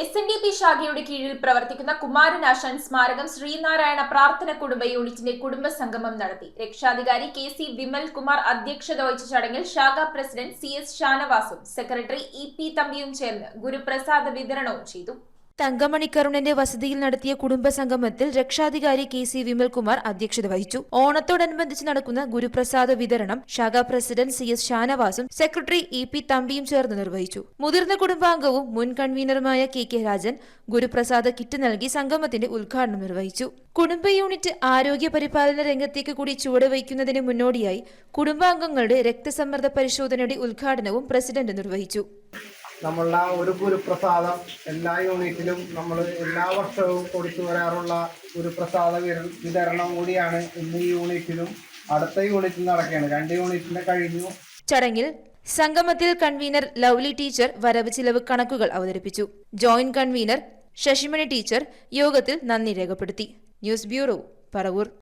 S N D P ശാഖയുടെ കീഴിൽ പ്രവർത്തിക്കുന്ന കുമാരനാശാൻ സ്മാരകം ശ്രീനാരായണ പ്രാർത്ഥന കുടുംബ യൂണിറ്റിന്റെ കുടുംബ സംഗമം നടത്തി. രക്ഷാധികാരി കെ സി വിമൽ കുമാർ അധ്യക്ഷത വഹിച്ച ചടങ്ങിൽ ശാഖ പ്രസിഡന്റ് സി എസ് ഷാനവാസും സെക്രട്ടറി ഇ പി തമ്പിയും ചേർന്ന് ഗുരുപ്രസാദ വിതരണവും ചെയ്തു. തങ്കമണി കരുണന്റെ വസതിയിൽ നടത്തിയ കുടുംബ സംഗമത്തിൽ രക്ഷാധികാരി കെ സി വിമൽകുമാർ അധ്യക്ഷത വഹിച്ചു. ഓണത്തോടനുബന്ധിച്ച് നടക്കുന്ന ഗുരുപ്രസാദ വിതരണം ശാഖാ പ്രസിഡന്റ് സി എസ് ഷാനവാസും സെക്രട്ടറി ഇ പി തമ്പിയും ചേർന്ന് നിർവഹിച്ചു. മുതിർന്ന കുടുംബാംഗവും മുൻ കൺവീനറുമായ കെ കെ രാജൻ ഗുരുപ്രസാദ കിറ്റ് നൽകി സംഗമത്തിന്റെ ഉദ്ഘാടനം നിർവഹിച്ചു. കുടുംബ യൂണിറ്റ് ആരോഗ്യ പരിപാലന രംഗത്തേക്ക് കൂടി ചുവടുവയ്ക്കുന്നതിന് മുന്നോടിയായി കുടുംബാംഗങ്ങളുടെ രക്തസമ്മർദ്ദ പരിശോധനയുടെ ഉദ്ഘാടനവും പ്രസിഡന്റ് നിർവഹിച്ചു. നമ്മളുടെ ആ ഒരു ഗുരുപ്രസാദം എല്ലാ യൂണിറ്റിലും നമ്മൾ എല്ലാ വർഷവും കൊടുത്തു വരാറുള്ള ഗുരുപ്രസാദ വിര- വിതരണം കൂടിയാണ് ഇന്ന് ഈ യൂണിറ്റിലും അടുത്ത യൂണിറ്റിൽ നടക്കുകയാണ്. രണ്ട് യൂണിറ്റിന്റെ കഴിഞ്ഞു. ചടങ്ങിൽ സംഗമത്തിൽ കൺവീനർ ലവ്ലി ടീച്ചർ വരവ് ചിലവ് കണക്കുകൾ അവതരിപ്പിച്ചു. ജോയിന്റ് കൺവീനർ ശശിമണി ടീച്ചർ യോഗത്തിൽ നന്ദി രേഖപ്പെടുത്തി. News bureau Paravur.